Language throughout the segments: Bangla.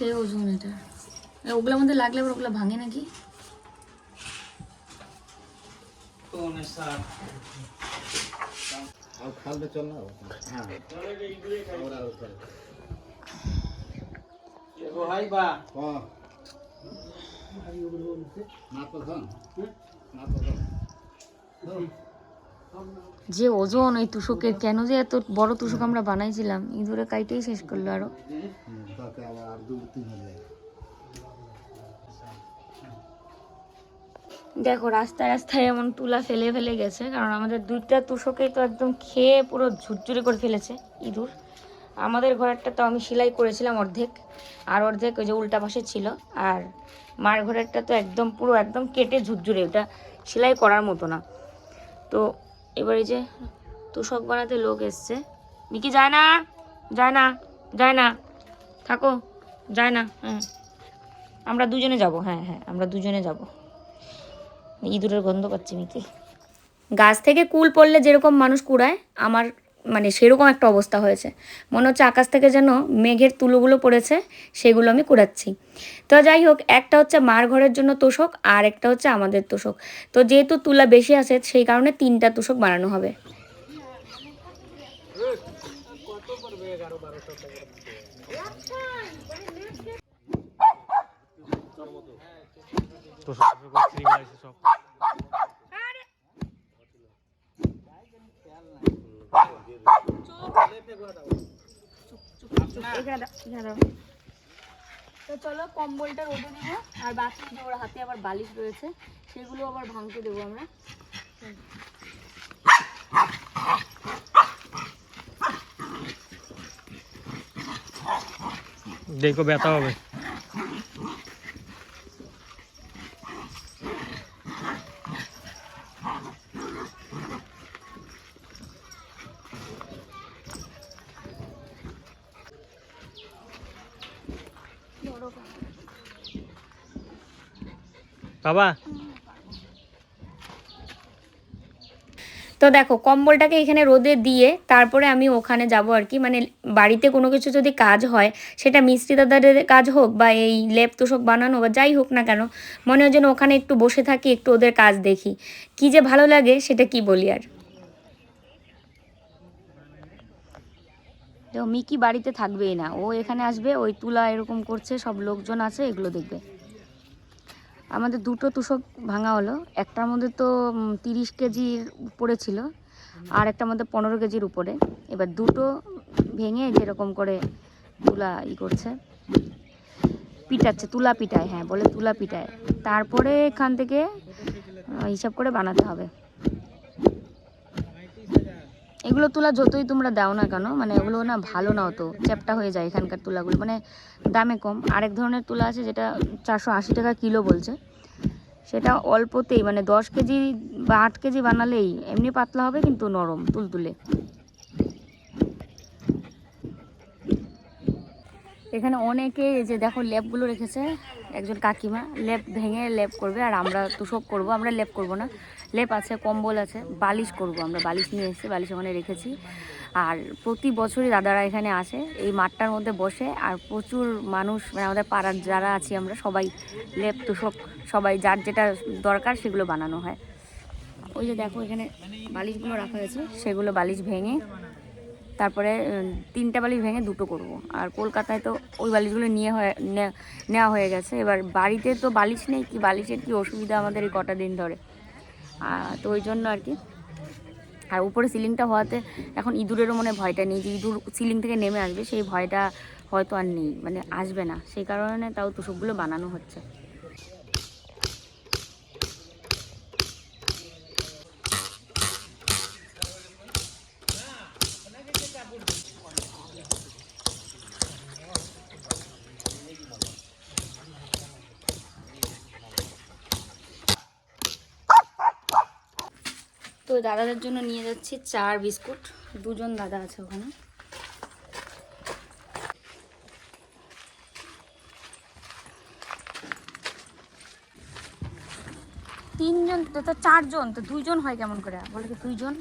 সে ওজন এটা। ওগুলোর মধ্যে লাগলে আবার ওগুলো ভাঙে নাকি? আর খালবে চল না। হ্যাঁ। যে ওজন ওই তুষকের কেন যে এত বড় তুষক আমরা বানাইছিলাম ইঁদুরে কাইটেই শেষ করল আরও। দেখো, রাস্তায় রাস্তায় এমন তুলা ফেলে ফেলে গেছে, কারণ আমাদের দুইটা তুষকেই তো একদম খেয়ে পুরো ঝুরঝুরি করে ফেলেছে ইঁদুর। আমাদের ঘরেরটা তো আমি সেলাই করেছিলাম অর্ধেক, আর অর্ধেক ওই যে উল্টা পাশে ছিল, আর মার ঘরেরটা তো একদম পুরো একদম কেটে ঝুরঝুরে, ওটা সেলাই করার মতো না। তো এবারে যে তুষক বানাতে লোক এসছে। মিকি, যায় না যায় না যায় না, থাকো। যায় না? হ্যাঁ আমরা দুজনে যাব হ্যাঁ হ্যাঁ আমরা দুজনে যাব। ইঁদুরের গন্ধ পাচ্ছি মিকি। গাছ থেকে কুল পড়লে যেরকম মানুষ কুড়ায় আমার মানে সেরকম একটা অবস্থা হয়েছে। মনে হচ্ছে আকাশ থেকে যেন মেঘের তুলোগুলো পড়েছে সেগুলো আমি কুড়াচ্ছি। তো যাই হোক একটা হচ্ছে মার ঘরের জন্য তোষক আর একটা হচ্ছে আমাদের তোষক। তো যেহেতু তুলা বেশি আছে সেই কারণে তিনটা তোষক বানানো হবে। চলো কম্বলটা রোদে দিব, আর বাকি যে ওর হাতে আবার বালিশ রয়েছে, সেগুলো আবার ভাঙতে দেবো আমরা। দেখো, ব্যথা হবে। বাবা। তো দেখো কম্বলটাকে এখানে রোদে দিয়ে তারপরে আমি ওখানে যাব আর কি। মানে বাড়িতে কোনো কিছু যদি কাজ হয় সেটা মিস্ত্রি দাদাদের কাজ হোক বা এই লেপ তোষক বানানো বা যাই হোক না কেন মনে হয় যেন ওখানে একটু বসে থাকি একটু ওদের কাজ দেখি। কি যে ভালো লাগে সেটা কি বলি আর। দেখো মিকি বাড়িতে থাকবেই না। ও এখানে আসবে ওই তুলা এরকম করছে সব লোকজন আছে এগুলো দেখবে। আমাদের দুটো তুষক ভাঙা হলো। একটার মধ্যে তো তিরিশ কেজির উপরে ছিল, আর একটার মধ্যে পনেরো কেজির উপরে। এবার দুটো ভেঙে যেরকম করে তুলা ই করছে, পিটাচ্ছে, তুলা পিটায় হ্যাঁ বলে তুলা পিটায়। তারপরে এখান থেকে হিসাব করে বানাতে হবে। এগুলো তুলা যতই তোমরা দাও না কেন মানে ওগুলো না ভালো না অতো চ্যাপটা হয়ে যায় এখানকার তুলাগুলো মানে দামে কম। আরেক ধরনের তুলা আছে যেটা চারশো আশি টাকা কিলো বলছে। সেটা অল্পতেই মানে দশ কেজি বা আট কেজি বানালেই এমনি পাতলা হবে কিন্তু নরম, তুলতুলে। এখানে অনেকে এই যে দেখো লেপগুলো রেখেছে, একজন কাকিমা লেপ ভেঙে লেপ করবে আর আমরা তুষক করব, আমরা লেপ করব না। লেপ আছে, কম্বল আছে, বালিশ করব আমরা, বালিশ নিয়ে এসেছি বালিশ ওখানে রেখেছি। আর প্রতি বছরই দাদারা এখানে আসে, এই মাঠটার মধ্যে বসে, আর প্রচুর মানুষ মানে আমাদের পাড়ার যারা আছি আমরা, সবাই লেপ তুষক সবাই যার যেটা দরকার সেগুলো বানানো হয়। ওই যে দেখো এখানে বালিশগুলো রাখা হয়েছে, সেগুলো বালিশ ভেঙে তারপরে তিনটা বালিশ ভেঙে দুটো করব। আর কলকাতায় তো ওই বালিশগুলো নিয়ে হয়ে নেওয়া হয়ে গেছে। এবার বাড়িতে তো বালিশ নেই, কি বালিশের কি অসুবিধা আমাদের এই কটা দিন ধরে? তো ওই জন্য আর কি। আর উপরে সিলিংটা হওয়াতে এখন ইঁদুরেরও মনে ভয়টা নেই, যে ইঁদুর সিলিং থেকে নেমে আসবে, সেই ভয়টা হয়তো আর নেই মানে আসবে না। সেই কারণে তাও তোষকগুলো বানানো হচ্ছে। দাদাদের জন্য নিয়ে যাচ্ছি চার বিস্কুট। দুজন দাদা আছে ওখানে। তিনজন, তো চারজন, তো দুইজন হয় কেমন করে? বলে কি দুইজন।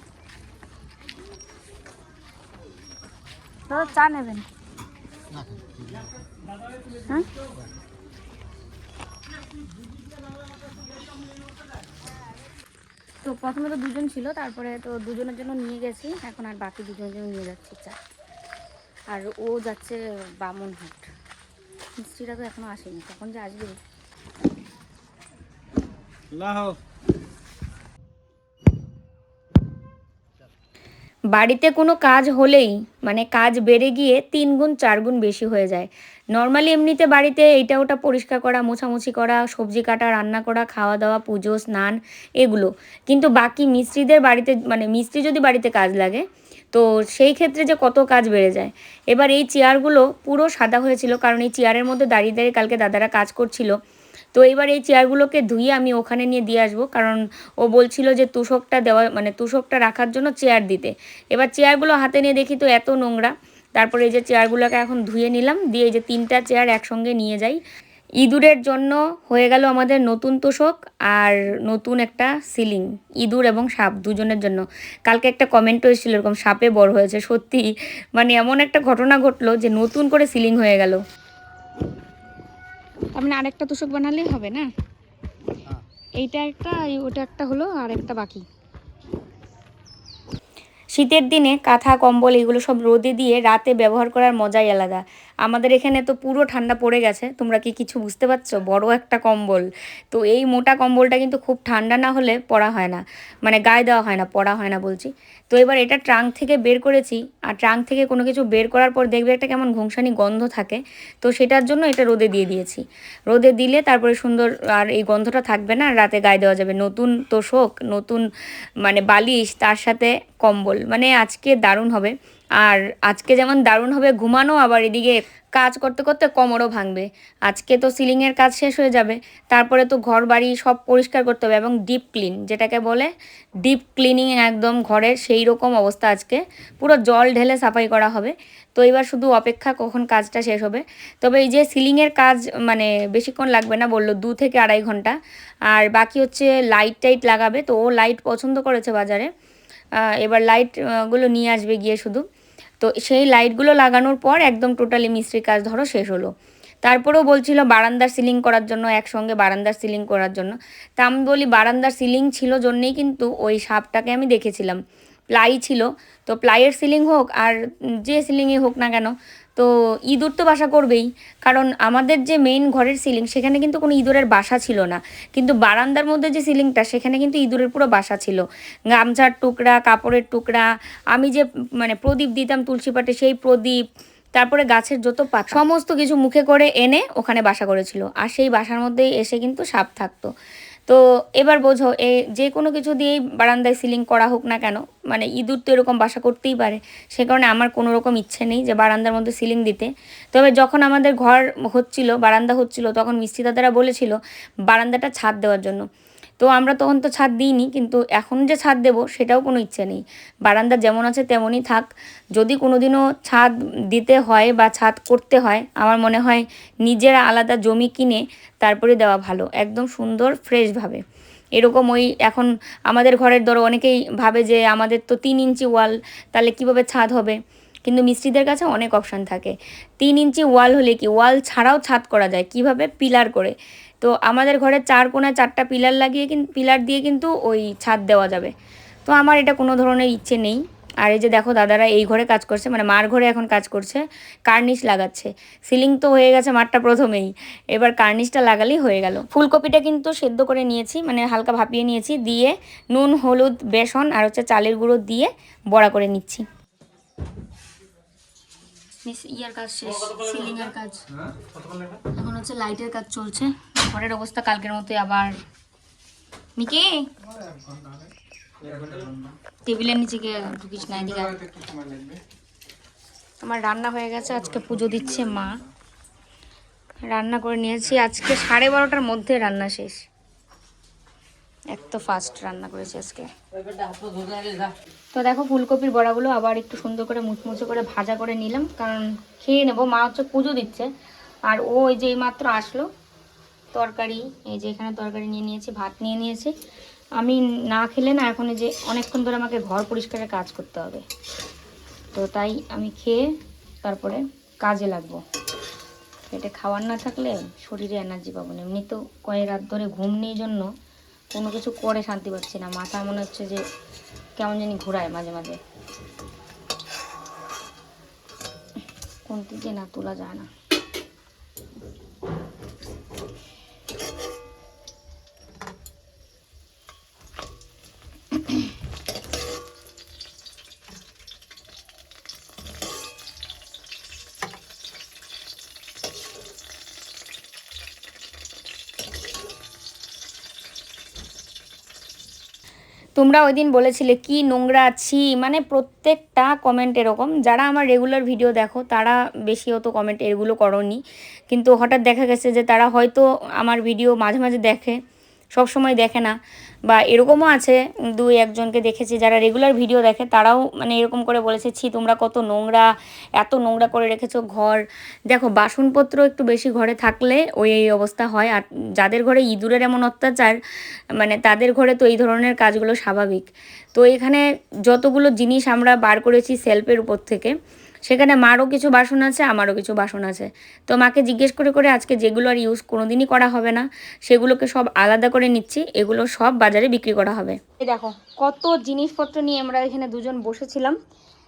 দাদা, চা নেবেন? হ্যাঁ? তো প্রথমে তো দুজন ছিল তারপরে তো দুজনের জন্য নিয়ে গেছি। এখন আর বাকি দুজনের জন্য নিয়ে যাচ্ছি চা। আর ও যাচ্ছে বামনহাট মিস্ত্রিটা তো এখনও আসেনি কখন যে আসবে? বাড়িতে কোনো কাজ হলেই মানে কাজ বেড়ে গিয়ে তিন গুণ চার গুণ বেশি হয়ে যায়। নর্মালি এমনিতে বাড়িতে এইটা ওটা পরিষ্কার করা, মোছামুছি করা, সবজি কাটা, রান্না করা, খাওয়া দাওয়া, পুজো, স্নান, এগুলো। কিন্তু বাকি মিস্ত্রিদের বাড়িতে মানে মিস্ত্রি যদি বাড়িতে কাজ লাগে, তো সেই ক্ষেত্রে যে কত কাজ বেড়ে যায়। এবার এই চেয়ারগুলো পুরো সাদা হয়েছিল, কারণ এই চেয়ারের মধ্যে দাঁড়িয়ে দাঁড়িয়ে কালকে দাদারা কাজ করছিল। তো এবার এই চেয়ারগুলোকে ধুয়ে আমি ওখানে নিয়ে দিয়ে আসব, কারণ ও বলছিল যে তুষকটা দেওয়া মানে তুষকটা রাখার জন্য চেয়ার দিতে। এবার চেয়ারগুলো হাতে নিয়ে দেখি তো এত নোংরা। তারপরে এই যে চেয়ারগুলোকে এখন ধুয়ে নিলাম দিয়ে এই যে তিনটা চেয়ার একসঙ্গে নিয়ে যাই। ইঁদুরের জন্য হয়ে গেল আমাদের নতুন তোষক আর নতুন একটা সিলিং ইঁদুর এবং সাপ দুজনের জন্য। কালকে একটা কমেন্টও এসেছিল এরকম সাপে বড় হয়েছে সত্যি। মানে এমন একটা ঘটনা ঘটলো যে নতুন করে সিলিং হয়ে গেল। তার মানে আরেকটা তোষক বানালেই হবে না? এইটা একটা ওটা একটা হলো আর একটা বাকি। শীতের দিনে কাঁথা, কম্বল এগুলো সব রোদে দিয়ে রাতে ব্যবহার করার মজাই আলাদা। আমাদের এখানে তো পুরো ঠান্ডা পড়ে গেছে, তোমরা কি কিছু বুঝতে পারছ? বড় একটা কম্বল। তো এই মোটা কম্বলটা কিন্তু খুব ঠান্ডা না হলে পরা হয় না। মানে গায়ে দেওয়া হয় না পরা হয় না বলছি। তো এবার এটা ট্রাঙ্ক থেকে বের করেছি, আর ট্রাঙ্ক থেকে কোনো কিছু বের করার পর দেখবে একটা কেমন ঘুংসানি গন্ধ থাকে। তো সেটার জন্য এটা রোদে দিয়ে দিয়েছি। রোদে দিলে তারপরে সুন্দর আর এই গন্ধটা থাকবে না রাতে গায়ে দেওয়া যাবে। নতুন তোষক, নতুন মানে বালিশ, তার সাথে কম্বল। মানে আজকে দারুণ হবে। আর আজকে যেমন দারুণ হবে, ঘুমানো আবার এদিকে কাজ করতে করতে কোমরও ভাঙবে। আজকে তো সিলিংয়ের কাজ শেষ হয়ে যাবে। তারপরে তো ঘর বাড়ি সব পরিষ্কার করতে হবে এবং ডিপ ক্লিন যেটাকে বলে ডিপ ক্লিনিং একদম ঘরের সেই রকম অবস্থা আজকে। পুরো জল ঢেলে সাফাই করা হবে। তো এবার শুধু অপেক্ষা কখন কাজটা শেষ হবে। তবে এই যে সিলিংয়ের কাজ মানে বেশিক্ষণ লাগবে না বলল, দু থেকে আড়াই ঘণ্টা। আর বাকি হচ্ছে লাইট টাইট লাগাবে। তো ও লাইট পছন্দ করেছে বাজারে। এবার লাইটগুলো নিয়ে আসবে গিয়ে শুধু। তো সেই লাইটগুলো লাগানোর পর একদম টোটালি মিস্ত্রির কাজ ধরো শেষ হলো। তারপরেও বলছিল বারান্দার সিলিং করার জন্য, একসঙ্গে বারান্দার সিলিং করার জন্য। তা আমি বলি বারান্দার সিলিং ছিল জন্যেই কিন্তু ওই সাপটাকে আমি দেখেছিলাম। প্লাই ছিল। তো প্লাইয়ের সিলিং হোক আর যে সিলিংই হোক না কেন তো ইঁদুর তো বাসা করবেই। কারণ আমাদের যে মেইন ঘরের সিলিং সেখানে কিন্তু কোনো ইঁদুরের বাসা ছিল না। কিন্তু বারান্দার মধ্যে যে সিলিংটা সেখানে কিন্তু ইঁদুরের পুরো বাসা ছিল। গামছার টুকরা, কাপড়ের টুকরা, আমি যে মানে প্রদীপ দিতাম তুলসী পাটে, সেই প্রদীপ, তারপরে গাছের যত পাত, সমস্ত কিছু মুখে করে এনে ওখানে বাসা করেছিল। আর সেই বাসার মধ্যেই এসে কিন্তু সাপ থাকতো। তো এবার বোঝো, এ যে কোনো কিছু দিয়েই বারান্দায় সিলিং করা হোক না কেন মানে ইঁদুর তো এরকম বাসা করতেই পারে, সে কারণে আমার কোনো রকম ইচ্ছে নেই যে বারান্দার মধ্যে সিলিং দিতে। তবে যখন আমাদের ঘর হচ্ছিল, বারান্দা হচ্ছিল, তখন মিষ্টি দাদারা বলেছিল বারান্দাটা ছাদ দেওয়ার জন্য। তো আমরা তখন তো ছাদ দিইনি, কিন্তু এখন যে ছাদ দেব সেটাও কোনো ইচ্ছে নেই। বারান্দা যেমন আছে তেমনই থাক। যদি কোনো দিনও ছাদ দিতে হয় বা ছাদ করতে হয়, আমার মনে হয় নিজের আলাদা জমি কিনে তারপরে দেওয়া ভালো, একদম সুন্দর ফ্রেশভাবে এরকম ওই এখন আমাদের ঘরের ধরো অনেকেই ভাবে যে আমাদের তো তিন ইঞ্চি ওয়াল, তাহলে কীভাবে ছাদ হবে? কিন্তু মিস্ত্রিদের কাছে অনেক অপশান থাকে। তিন ইঞ্চি ওয়াল হলে কি ওয়াল ছাড়াও ছাদ করা যায়? কীভাবে? পিলার করে। তো আমাদের ঘরে চার কোনায় চারটা পিলার লাগিয়ে কিন্তু পিলার দিয়ে কিন্তু ওই ছাদ দেওয়া যাবে। তো আমার এটা কোনো ধরনের ইচ্ছে নেই। আর এই যে দেখো দাদারা এই ঘরে কাজ করছে মানে মার ঘরে এখন কাজ করছে, কার্নিশ লাগাচ্ছে। সিলিং তো হয়ে গেছে মাঠটা প্রথমেই। এবার কার্নিশটা লাগালেই হয়ে গেল। ফুলকপিটা কিন্তু সেদ্ধ করে নিয়েছি মানে হালকা ভাপিয়ে নিয়েছি, দিয়ে নুন, হলুদ, বেসন আর হচ্ছে চালের গুঁড়ো দিয়ে বড়া করে নিচ্ছি। ইয়ার কাজ শেষ সিলিং এর কাজ। এখন হচ্ছে লাইটের কাজ চলছে ঘরের অবস্থা কালকের মতোই আবার। মিকি? টেবিলের নিচে গিয়ে ঢুকিস না এদিকে আমার রান্না হয়ে গেছে আজকে পুজো দিচ্ছে মা। রান্না করে নিয়েছি আজকে সাড়ে বারোটার মধ্যে রান্না শেষ। এত ফাস্ট রান্না করেছি আজকে। তো দেখো ফুলকপির বড়াগুলো আবার একটু সুন্দর করে মুচমুচে করে ভাজা করে নিলাম কারণ খেয়ে নেব। মা হচ্ছে পুজো দিচ্ছে আর ও ওই যে এইমাত্র আসলো তরকারি এই যে এখানে তরকারি নিয়ে নিয়েছি ভাত নিয়ে নিয়েছি। আমি না খেলে না এখন এই যে অনেকক্ষণ ধরে আমাকে ঘর পরিষ্কারের কাজ করতে হবে। তো তাই আমি খেয়ে তারপরে কাজে লাগবো। পেটে খাওয়ার না থাকলে শরীরে এনার্জি পাবো না। এমনি তো কয়েক রাত ধরে ঘুম নেই জন্য কোনো কিছু করে শান্তি পাচ্ছি না। মাথা মনে হচ্ছে যে কেমন জানি ঘোরায় মাঝে মাঝে। কোন দিকে না তোলা যায় না। তোমরা ওই দিন বলেছিলে, কি নোংরা আছি? মানে প্রত্যেকটা কমেন্ট এরকম। যারা আমার রেগুলার ভিডিও দেখো, তারা বেশি হতো কমেন্ট এগুলো করনি। কিন্তু হঠাৎ দেখা গেছে যে তারা হয়তো আমার ভিডিও মাঝে মাঝে দেখে। সব সময় দেখে না। বা এরকমও আছে, দুই একজনকে দেখেছি যারা রেগুলার ভিডিও দেখে, তারাও মানে এরকম করে বলেছে, ছি, তোমরা কত নোংরা, এত নোংরা করে রেখেছো ঘর। দেখো, বাসনপত্র একটু বেশি ঘরে থাকলে ওই, এই অবস্থা হয়। আর যাদের ঘরে ইঁদুরের এমন অত্যাচার মানে তাদের ঘরে তো এই ধরনের কাজগুলো স্বাভাবিক। তো এখানে যতগুলো জিনিস আমরা বার করেছি সেলফের উপর থেকে সেখানে মারও কিছু বাসন আছে, আমারও কিছু বাসন আছে। তো মাকে জিজ্ঞেস করে করে আজকে যেগুলো আর ইউজ কোনোদিনই করা হবে না, সেগুলোকে সব আলাদা করে নিচ্ছি, এগুলো সব বাজারে বিক্রি করা হবে। দেখো, কত জিনিসপত্র নিয়ে আমরা এখানে দুজন বসেছিলাম,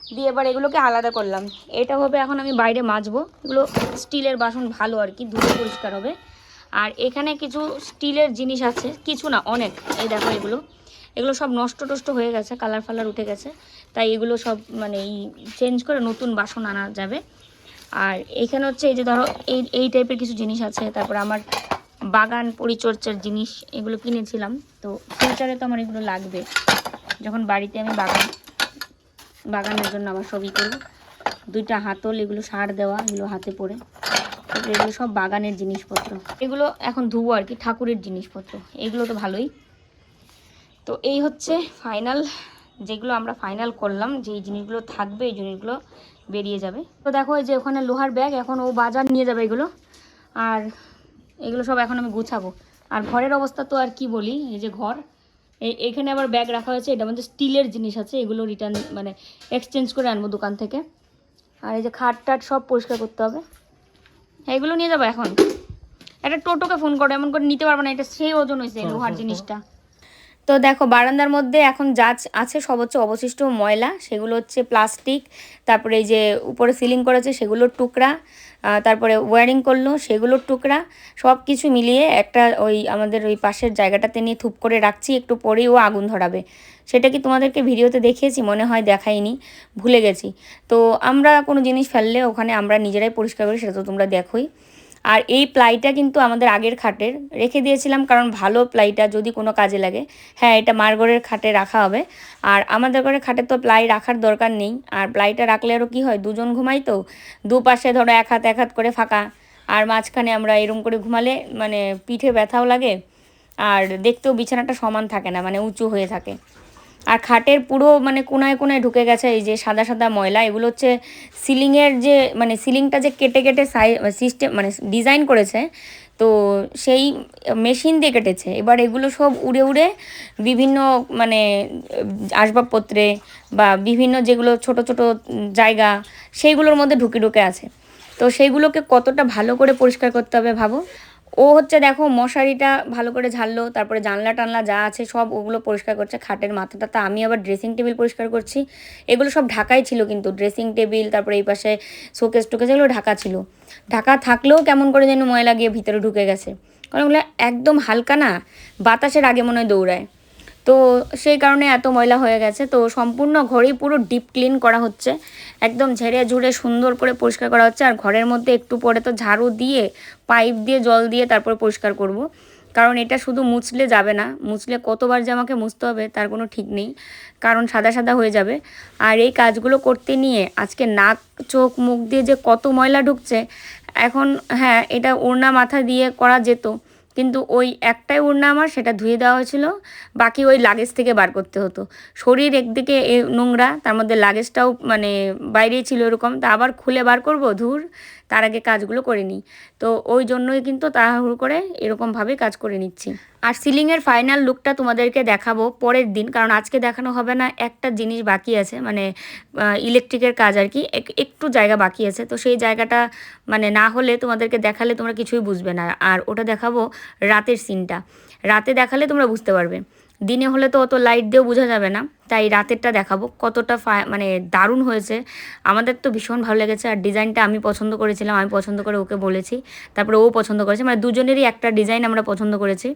দিয়ে এবার এগুলোকে আলাদা করলাম। এটা হবে এখন আমি বাইরে মাজবো, এগুলো স্টিলের বাসন ভালো আর কি, ধুয়ে পরিষ্কার হবে। আর এখানে কিছু স্টিলের জিনিস আছে, কিছু না, অনেক। এই দেখো এগুলো। এগুলো সব নষ্ট টষ্ট হয়ে গেছে কালার ফালার উঠে গেছে। তাই এগুলো সব মানে এই চেঞ্জ করে নতুন বাসন আনা যাবে। আর এখানে হচ্ছে এই যে ধরো, এই এই টাইপের কিছু জিনিস আছে। তারপর আমার বাগান পরিচর্যার জিনিস এগুলো কিনেছিলাম। তো ফিউচারে তো আমার এগুলো লাগবে। যখন বাড়িতে আমি বাগান, বাগানের জন্য আমার সবই করব। দুইটা হাতল, এগুলো সার দেওয়া, এগুলো হাতে পড়ে। এগুলো সব বাগানের জিনিসপত্র। এগুলো এখন ধুবো আর কি, ঠাকুরের জিনিসপত্র। এগুলো তো ভালোই। তো এই হচ্ছে ফাইনাল যেগুলো আমরা ফাইনাল করলাম যে এই জিনিসগুলো থাকবে এই জিনিসগুলো বেরিয়ে যাবে। তো দেখো এই যে ওখানে লোহার ব্যাগ এখন ও বাজার নিয়ে যাবে এগুলো। আর এগুলো সব এখন আমি গুছাবো। আর ঘরের অবস্থা তো আর কি বলি এই যে ঘর। এই এখানে আবার ব্যাগ রাখা হয়েছে এটা মধ্যে স্টিলের জিনিস আছে এগুলো রিটার্ন মানে এক্সচেঞ্জ করে আনব দোকান থেকে। আর এই যে খাট টাট সব পরিষ্কার করতে হবে। হ্যাঁ, এগুলো নিয়ে যাব এখন। একটা টোটোকে ফোন করো এমন করে নিতে পারব না এটা সেই ওজন হয়েছে লোহার জিনিসটা। তো দেখো, বারান্দার মধ্যে এখন যা আছে সব হচ্ছে অবশিষ্ট ময়লা, সেগুলো হচ্ছে প্লাস্টিক, তারপরে এই যে উপরে সিলিং করেছে সেগুলোর টুকরা তারপরে ওয়ারিং করল সেগুলোর টুকরা, সব কিছু মিলিয়ে একটা ওই আমাদের ওই পাশের জায়গাটাতে নিয়ে থুপ করে রাখছি, একটু পরেই ও আগুন ধরাবে। সেটা কি তোমাদেরকে ভিডিওতে দেখিয়েছি, মনে হয় দেখাইনি, ভুলে গেছি। তো আমরা কোনো জিনিস ফেললে ওখানে আমরা নিজেরাই পরিষ্কার করি, সেটা তো তোমরা দেখোই। আর এই প্লাইটা কিন্তু আমাদের আগের খাটের, রেখে দিয়েছিলাম কারণ ভালো প্লাইটা যদি কোনো কাজে লাগে। হ্যাঁ এটা মারগড়ের খাটে রাখা হবে। আর আমাদের ঘরে খাটে তো প্লাই রাখার দরকার নেই। আর প্লাইটা রাখলে আরও কী হয়? দুজন ঘুমাই তো। দুপাশে ধরো এক হাত এক হাত করে ফাঁকা। আর মাঝখানে আমরা এরম করে ঘুমালে মানে পিঠে ব্যথাও লাগে। আর দেখতেও বিছানাটা সমান থাকে না মানে উঁচু হয়ে থাকে। আর খাটের পুরো মানে কোনায় কোনায় ঢুকে গেছে এই যে সাদা সাদা ময়লা, এগুলো হচ্ছে সিলিংয়ের যে মানে সিলিংটা যে কেটে কেটে সাই সিস্টেম মানে ডিজাইন করেছে, তো সেই মেশিন দিয়ে কেটেছে। এবার এগুলো সব উড়ে উড়ে বিভিন্ন মানে আসবাবপত্রে বা বিভিন্ন যেগুলো ছোট ছোট জায়গা, সেইগুলোর মধ্যে ঢুকে ঢুকে আছে। তো সেইগুলোকে কতটা ভালো করে পরিষ্কার করতে হবে ভাবো? ও হচ্ছে দেখো মশারিটা ভালো করে ঝাড়লো, তারপরে জানলা টানলা যা আছে সব ওগুলো পরিষ্কার করছে, খাটের মাথাটা তা আমি আবার ড্রেসিং টেবিল পরিষ্কার করছি। এগুলো সব ঢাকাই ছিল কিন্তু ড্রেসিং টেবিল তারপরে এই পাশে শোকেস টোকেস এগুলো ঢাকা ছিল। ঢাকা থাকলেও কেমন করে যেন ময়লা গিয়ে ভিতরে ঢুকে গেছে। কারণ ওগুলো একদম হালকা না, বাতাসের আগে মনে হয় দৌড়ায়। তো সেই কারণে এত ময়লা হয়ে গেছে। তো সম্পূর্ণ ঘরেই পুরো ডিপ ক্লিন করা হচ্ছে। একদম ঝেড়ে ঝুড়ে সুন্দর করে পরিষ্কার করা হচ্ছে। আর ঘরের মধ্যে একটু পরে তো ঝাড়ু দিয়ে, পাইপ দিয়ে, জল দিয়ে তারপরে পরিষ্কার করব। কারণ এটা শুধু মুছলে যাবে না। মুছলে কতবার যে আমাকে মুছতে হবে তার কোনো ঠিক নেই। কারণ সাদা সাদা হয়ে যাবে। আর এই কাজগুলো করতে নিয়ে আজকে নাক, চোখ, মুখ দিয়ে যে কত ময়লা ঢুকছে, এখন হ্যাঁ এটা ওড়না, মাথা দিয়ে করা যেত। কিন্তু ওই একটাই ওড়না আমার, সেটা ধুয়ে দেওয়া হয়েছিল। বাকি ওই লাগেজ থেকে বার করতে হতো। শরীর একদিকে নোংরা, তার মধ্যে লাগেজটাও মানে বাইরেই ছিল এরকম। তা আবার খুলে বার করব? ধুর। তার আগে কাজগুলো করে নিই। তো ওই জন্যই কিন্তু তাড়াহুড়ো করে এরকমভাবে কাজ করে নিচ্ছি। আর সিলিংয়ের ফাইনাল লুকটা তোমাদেরকে দেখাবো পরের দিন, কারণ আজকে দেখানো হবে না, একটা জিনিস বাকি আছে মানে ইলেকট্রিকের কাজ আর কি, এক- একটু জায়গা বাকি আছে। তো সেই জায়গাটা মানে না হলে তোমাদেরকে দেখালে তোমরা কিছুই বুঝবে না। আর ওটা দেখাবো রাতের সিনটা রাতে দেখালে তোমরা বুঝতে পারবে। দিনে হলে তো অত লাইট দিয়েও বোঝা যাবে না। তাই রাতেরটা দেখাবো। কতটা মানে দারুণ হয়েছে। আমাদের তো ভীষণ ভালো লেগেছে। আর ডিজাইনটা আমি পছন্দ করেছিলাম। আমি পছন্দ করে ওকে বলেছি। তারপরে ও পছন্দ করেছে। মানে দুজনেরই একটা ডিজাইন আমরা পছন্দ করেছি।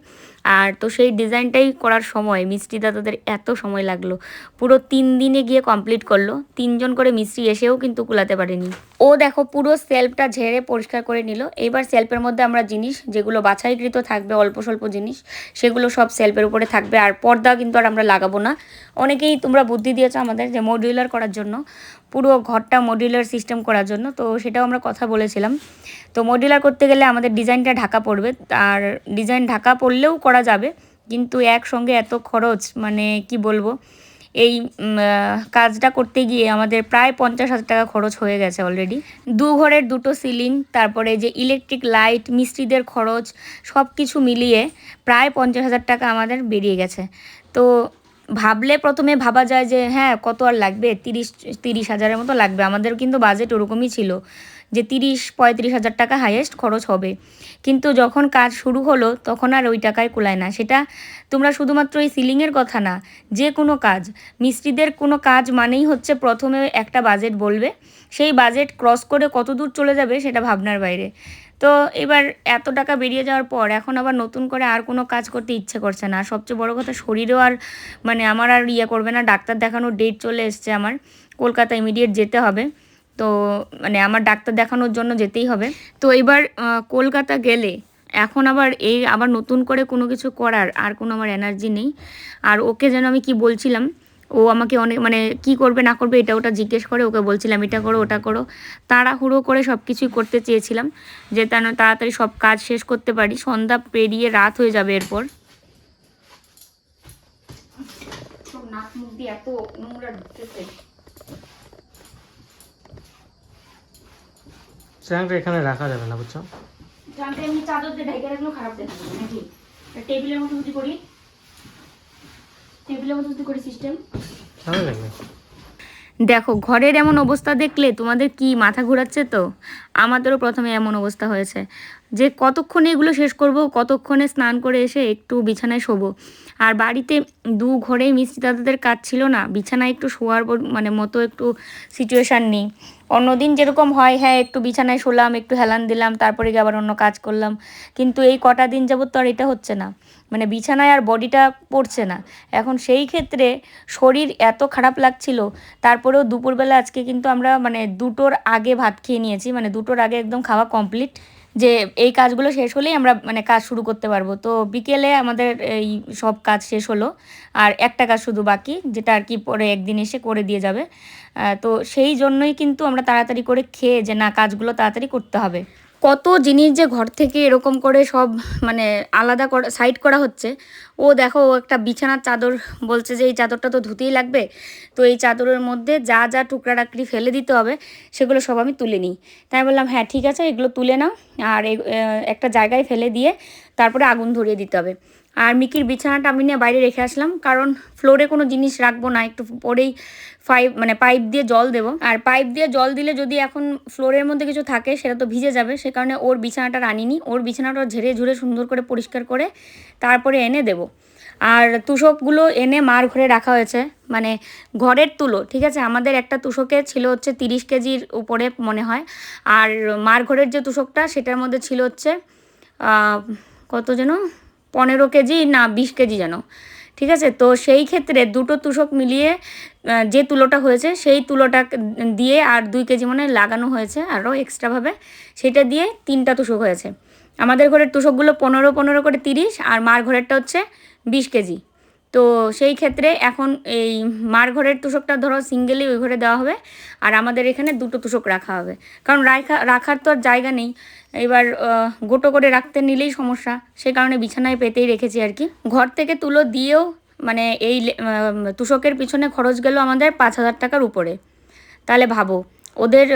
আর তো সেই ডিজাইনটাই করার সময় মিস্ত্রি দাদাদের এত সময় লাগল। পুরো তিন দিনে গিয়ে কমপ্লিট করল। তিনজন করে মিস্ত্রি এসেও কিন্তু কুলাতে পারেনি। ও দেখো পুরো সেলফটা ঝেড়ে পরিষ্কার করে নিল। এবার সেলফের মধ্যে আমরা জিনিস যেগুলো বাছাইকৃত থাকবে, অল্প স্বল্প জিনিস, সেগুলো সব সেলফের উপরে থাকবে। আর পর্দা কিন্তু আর আমরা লাগাবো না। অনেকেই তোমরা বুদ্ধি দিয়েছ আমাদের যে মডিউলার করার জন্য, পুরো ঘরটা মডিউলার সিস্টেম করার জন্য, তো সেটাও আমরা কথা বলেছিলাম। তো মডিউলার করতে গেলে আমাদের ডিজাইনটা ঢাকা পড়বে, আর ডিজাইন ঢাকা পড়লেও করা যাবে, কিন্তু একসঙ্গে এত খরচ মানে কি বলব? এই কাজটা করতে গিয়ে আমাদের প্রায় পঞ্চাশ হাজার টাকা খরচ হয়ে গেছে অলরেডি দু ঘরের দুটো সিলিং তারপরে যে ইলেকট্রিক লাইট মিস্ত্রিদের খরচ সব কিছু মিলিয়ে প্রায় পঞ্চাশ হাজার টাকা আমাদের বেরিয়ে গেছে। তো ভাবলে প্রথমে ভাবা যায় যে হ্যাঁ কত আর লাগবে? তিরিশ তিরিশ হাজারের মতো লাগবে। আমাদের কিন্তু বাজেট ওরকমই ছিল। যে তিরিশ, পঁয়ত্রিশ হাজার টাকা হাইয়েস্ট খরচ হবে। কিন্তু যখন কাজ শুরু হলো, তখন আর ওই টাকায় কুলায় না। সেটা তোমরা শুধুমাত্র এই সিলিংয়ের কথা না, যে কোনো কাজ। মিস্ত্রিদের কোনো কাজ মানেই হচ্ছে প্রথমে একটা বাজেট বলবে। সেই বাজেট ক্রস করে কত দূর চলে যাবে সেটা ভাবনার বাইরে। তো এবার এত টাকা বেরিয়ে যাওয়ার পর, এখন আবার নতুন করে আর কোনো কাজ করতে ইচ্ছে করছে না। সবচেয়ে বড় কথা, শরীরেও আর মানে আমার আর ইয়ে করবে না। ডাক্তার দেখানোর ডেট চলে এসছে আমার। কলকাতা ইমিডিয়েট যেতে হবে। তো মানে আমার ডাক্তার দেখানোর জন্য যেতেই হবে। তো এবার কলকাতা গেলে এখন আবার এই আবার নতুন করে কোনো কিছু করার আর কোনো আমার এনার্জি নেই। আর ওকে যেন আমি কি বলছিলাম, ও আমাকে অনেক মানে কি করবে না করবে এটা ওটা জিজ্ঞেস করে, ওকে বলছিলাম, এটা করো, ওটা করো। তাড়াহুড়ো করে সব কিছুই করতে চেয়েছিলাম যে তেন তাড়াতাড়ি সব কাজ শেষ করতে পারি। সন্ধ্যা পেরিয়ে রাত হয়ে যাবে এরপর। নাক মুখ দিয়ে এত নোংরা ঢুকতেছে স্যাংটা এখানে রাখা যাবে না বুঝছ? জানতে এমনি চাদর দিয়ে ঢেকে রাখলেও খারাপ দেখাবে নাকি? টেবিলের মতো যদি করি টেবিলের মতো যদি করি সিস্টেম ভালো লাগবে। দেখো ঘরের এমন অবস্থা দেখলে তোমাদের কি মাথা ঘোরাচ্ছে তো? আমাদেরও প্রথমে এমন অবস্থা হয়েছে। যে কতক্ষণে এগুলো শেষ করব কতক্ষণে স্নান করে এসে একটু বিছানায় শোবো। আর বাড়িতে দু ঘরেই মিস্ত্রি দাদাদের কাজ ছিল না বিছানায় একটু শোয়ার পর- মানে মতো একটু সিচুয়েশান নেই। অন্যদিন যেরকম হয় হ্যাঁ একটু বিছানায় শুলাম, একটু হেলান দিলাম, তারপরে গিয়ে আবার অন্য কাজ করলাম। কিন্তু এই কটা দিন যাবত তো আর এটা হচ্ছে না। মানে বিছানায় আর বডিটা পড়ছে না। এখন সেই ক্ষেত্রে শরীর এত খারাপ লাগছিল, তারপরেও দুপুরবেলা আজকে কিন্তু আমরা মানে দুটোর আগে ভাত খেয়ে নিয়েছি। মানে দুটোর আগে একদম খাওয়া কমপ্লিট যে এই কাজগুলো শেষ হলেই আমরা মানে কাজ শুরু করতে পারব। তো বিকেলে আমাদের এই সব কাজ শেষ হলো। আর একটা কাজ শুধু বাকি, যেটা আর কি পরে একদিন এসে করে দিয়ে যাবে। তো সেই জন্যই কিন্তু আমরা তাড়াতাড়ি করে খেয়ে যে না, কাজগুলো তাড়াতাড়ি করতে হবে। কত জিনিস যে ঘর থেকে এরকম করে সব মানে আলাদা করা সাইড করা হচ্ছে। ও দেখো, ও একটা বিছানার চাদর বলছে যে, এই চাদরটা তো ধুতেই লাগবে। তো এই চাদরের মধ্যে যা যা টুকরা টাকরি ফেলে দিতে হবে, সেগুলো সব আমি তুলে নিই। তাই বললাম হ্যাঁ ঠিক আছে, এগুলো তুলে নাও। আর একটা জায়গায় ফেলে দিয়ে তারপরে আগুন ধরিয়ে দিতে হবে। আর মিকির বিছানাটা আমি নিয়ে বাইরে রেখে আসলাম, কারণ ফ্লোরে কোনো জিনিস রাখব না, একটু পরেই পাইপ মানে পাইপ দিয়ে জল দেবো। আর পাইপ দিয়ে জল দিলে যদি এখন ফ্লোরের মধ্যে কিছু থাকে, সেটা তো ভিজে যাবে, সে কারণে ওর বিছানাটা রানিনি, ওর বিছানাটা ঝেড়ে ঝুড়ে সুন্দর করে পরিষ্কার করে তারপরে এনে দেবো। আর তুষকগুলো এনে মার ঘরে রাখা হয়েছে মানে ঘরের তুলো, ঠিক আছে? আমাদের একটা তুষকে ছিল হচ্ছে তিরিশ কেজির উপরে মনে হয়, আর মার ঘরের যে তুষকটা, সেটার মধ্যে ছিল হচ্ছে কত যেন? পনেরো কেজি না বিশ কেজি যেন। ঠিক আছে? তো সেই ক্ষেত্রে দুটো তুষক মিলিয়ে যে তুলোটা হয়েছে সেই তুলোটা দিয়ে আর দুই কেজি মানে লাগানো হয়েছে আরও এক্সট্রাভাবে সেটা দিয়ে তিনটা তুষক হয়েছে। আমাদের ঘরের তুষকগুলো পনেরো পনেরো করে তিরিশ আর মার ঘরেরটা হচ্ছে বিশ কেজি। তো সেই ক্ষেত্রে এখন এই মার ঘরের তুষকটা ধরো সিঙ্গেলি ওই ঘরে দেওয়া হবে, আর আমাদের এখানে দুটো তুষক রাখা হবে। কারণ রাখা রাখার তো আর জায়গা নেই। এবার গোটো করে রাখতে নিলেই সমস্যা। সেই কারণে বিছানায় পেতেই রেখেছি আর কি। ঘর থেকে তুলো দিয়েও মানে এই তুষকের পিছনে খরচ গেল আমাদের পাঁচ হাজার টাকার উপরে। তাহলে ভাবো ওদের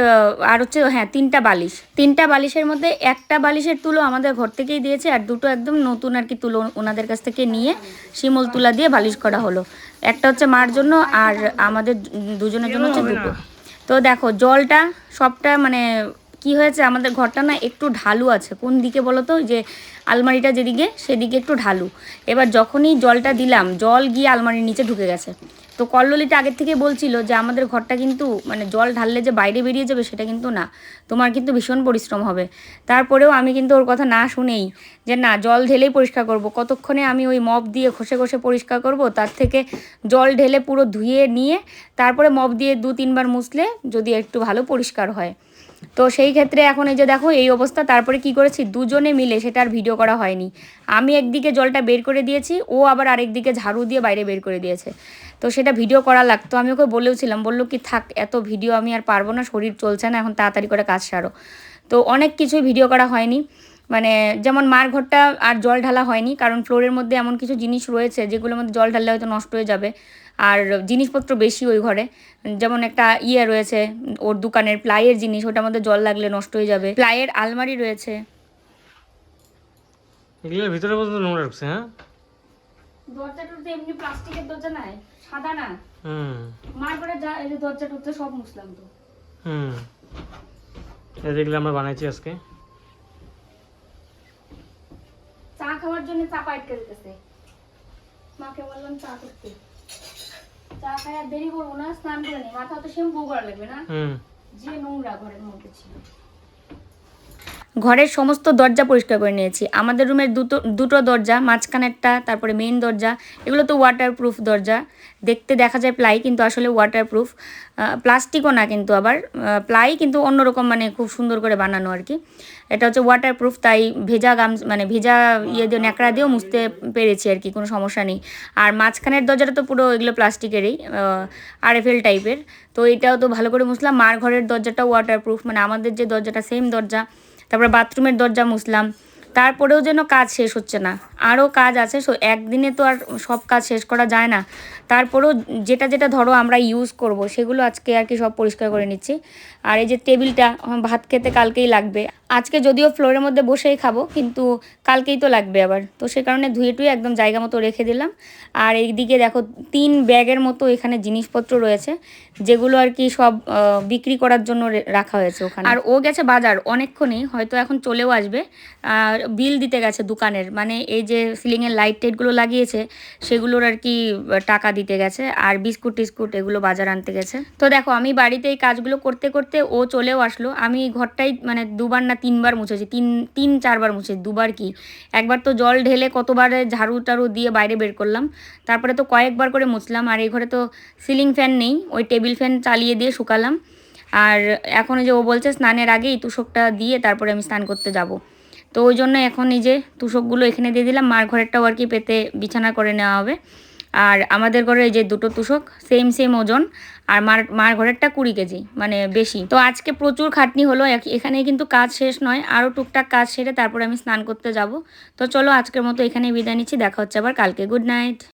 আর হচ্ছে হ্যাঁ তিনটা বালিশ। তিনটা বালিশের মধ্যে একটা বালিশের তুলো আমাদের ঘর থেকেই দিয়েছে, আর দুটো একদম নতুন আর কি তুলো ওনাদের কাছ থেকে নিয়ে শিমল তুলা দিয়ে বালিশ করা হলো। একটা হচ্ছে মার জন্য, আর আমাদের দুজনের জন্য হচ্ছে দুটো। তো দেখো, জলটা সবটা মানে কি হয়েছে, আমাদের ঘরটা না একটু ঢালু আছে। কোন দিকে বলো তো? যে আলমারিটা যেদিকে, সেদিকে একটু ঢালু। এবার যখনই জলটা দিলাম, জল গিয়ে আলমারির নিচে ঢুকে গেছে। তো কল্লোলিটা আগের থেকে বলছিল যে আমাদের ঘরটা কিন্তু মানে জল ঢাললে যে বাইরে বেরিয়ে যাবে সেটা কিন্তু না। তোমার কিন্তু ভীষণ পরিশ্রম হবে। তারপরেও আমি কিন্তু ওর কথা না শুনেই যে না, জল ঢেলেই পরিষ্কার করব। কতক্ষণে আমি ওই মপ দিয়ে ঘষে ঘষে পরিষ্কার করব? তার থেকে জল ঢেলে পুরো ধুয়ে নিয়ে তারপরে মপ দিয়ে দু তিনবার মুছলে যদি একটু ভালো পরিষ্কার হয়। তো সেই ক্ষেত্রে এখন এই যে দেখো, এই অবস্থা, তারপরে কি করেছি? দুজনে মিলে সেটা আর ভিডিও করা হয়নি। আমি একদিকে জলটা বের করে দিয়েছি, ও আবার আরেকদিকে ঝাড়ু দিয়ে বাইরে বের করে দিয়েছে। তো সেটা ভিডিও করা লাগতো। আমি ওকে বলেওছিলাম, বলল কি, থাক, এত ভিডিও আমি আর পারব না, শরীর চলছে না, এখন তাড়াতাড়ি করে কাজ সারো। তো অনেক কিছুই ভিডিও করা হয়নি। মানে যেমন মার ঘরটা আর জল ঢালা হয়নি, কারণ ফ্লোরের মধ্যে এমন কিছু জিনিস রয়েছে, যেগুলোর মধ্যে জল ঢাললে হয়তো নষ্ট হয়ে যাবে। আর জিনিসপত্র বেশি ওই ঘরে। যেমন একটা ইয়ে রয়েছে ওর দোকানের প্লাইয়ের জিনিস ওটার মধ্যে জল লাগলে নষ্ট হয়ে যাবে। প্লাইয়ের আলমারি রয়েছে। এগুলোর ভিতরে পর্যন্ত নোংরা ঢুকছে হ্যাঁ? দরজা টরজা এমনি প্লাস্টিকের দরজা নাই সাদা না। হুম। মার ঘরে যা এই যে দরজা টরজা সব মুছলাম তো। হুম। এই যেগুলো আমরা বানাইছি আজকে। চা খাওয়ার জন্য চাপা আটকে দিতেছে। মাকে বললাম চা করতে। চা খাই আর দেরি করব না স্নান করে নি। মাথা তো শ্যাম্পু করা লাগবে না। যে নোংরা ঘরের মধ্যে ছিল। ঘরের সমস্ত দরজা পরিষ্কার করে নিয়েছি। আমাদের রুমের দুটো দুটো দরজা মাঝখানেরটা তারপরে মেইন দরজা। এগুলো তো ওয়াটারপ্রুফ দরজা। দেখতে দেখা যায় প্লাই, কিন্তু আসলে ওয়াটারপ্রুফ প্লাস্টিকও না কিন্তু আবার। প্লাই কিন্তু অন্যরকম মানে খুব সুন্দর করে বানানো আর কি। এটা হচ্ছে ওয়াটারপ্রুফ তাই ভেজা গাম মানে ভেজা ইয়ে দিয়ে, ন্যাকড়া দিয়েও মুছতে পেরেছি আর কি, কোনো সমস্যা নেই। আর মাঝখানের দরজাটা তো পুরো এগুলো প্লাস্টিকেরই আরএফএল টাইপের তো এটাও তো ভালো করে মুছলাম। মার ঘরের দরজাটাও ওয়াটারপ্রুফ মানে আমাদের যে দরজাটা সেম দরজা। তারপরে বাথরুমের দরজা মুছলাম। তারপরেও যেন কাজ শেষ হচ্ছে না। আরও কাজ আছে, সো একদিনে তো আর সব কাজ শেষ করা যায় না। তারপরেও যেটা যেটা ধরো আমরা ইউজ করব, সেগুলো আজকে আর কি সব পরিষ্কার করে নিচ্ছি। আর এই যে টেবিলটা, ভাত খেতে কালকেই লাগবে। আজকে যদিও ফ্লোরের মধ্যে বসেই খাব, কিন্তু কালকেই তো লাগবে আবার। তো সে কারণে ধুয়ে টুয়ে একদম জায়গা মতো রেখে দিলাম। আর এইদিকে দেখো, তিন ব্যাগের মতো এখানে জিনিসপত্র রয়েছে, যেগুলো আর কি সব বিক্রি করার জন্য রাখা হয়েছে ওখানে। আর ও গেছে বাজার অনেকক্ষণই, হয়তো এখন চলেও আসবে। আর বিল দিতে গেছে দোকানের মানে এই যে সিলিংয়ের লাইট টাইটগুলো লাগিয়েছে, সেগুলোর আর কি টাকা দিতে গেছে, আর বিস্কুট টিস্কুট এগুলো বাজার আনতে গেছে। তো দেখো, আমি বাড়িতে এই কাজগুলো করতে করতে ও চলেও আসলো। আমি ঘরটাই মানে দুবার না তিনবার মুছেছি, তিন তিন, চারবার মুছেছি, দুবার কি? একবার তো জল ঢেলে কতবার ঝাড়ু টাড়ু দিয়ে বাইরে বের করলাম, তারপরে তো কয়েকবার করে মুছলাম, আর এই ঘরে তো সিলিং ফ্যান নেই, ওই টেবিল ফ্যান চালিয়ে দিয়ে শুকালাম, আর এখন যে ও বলছে স্নানের আগেই তুষকটা দিয়ে তারপরে আমি স্নান করতে যাব। তো ওই জন্য এখন এই যে তুষকগুলো এখানে দিয়ে দিলাম, মার ঘরেরটাও আর কি পেতে বিছানা করে নেওয়া হবে। আর আমাদের ঘরে এই যে দুটো তুষক সেম সেম ওজন, আর মার মার ঘরেরটা কুড়ি কেজি মানে বেশি। তো আজকে প্রচুর খাটনি হলো এখানে কিন্তু কাজ শেষ নয় আরও টুকটাক কাজ সেরে তারপরে আমি স্নান করতে যাব। তো চলো আজকের মতো এখানে বিদায় নিচ্ছি, দেখা হচ্ছে আবার কালকে। Good night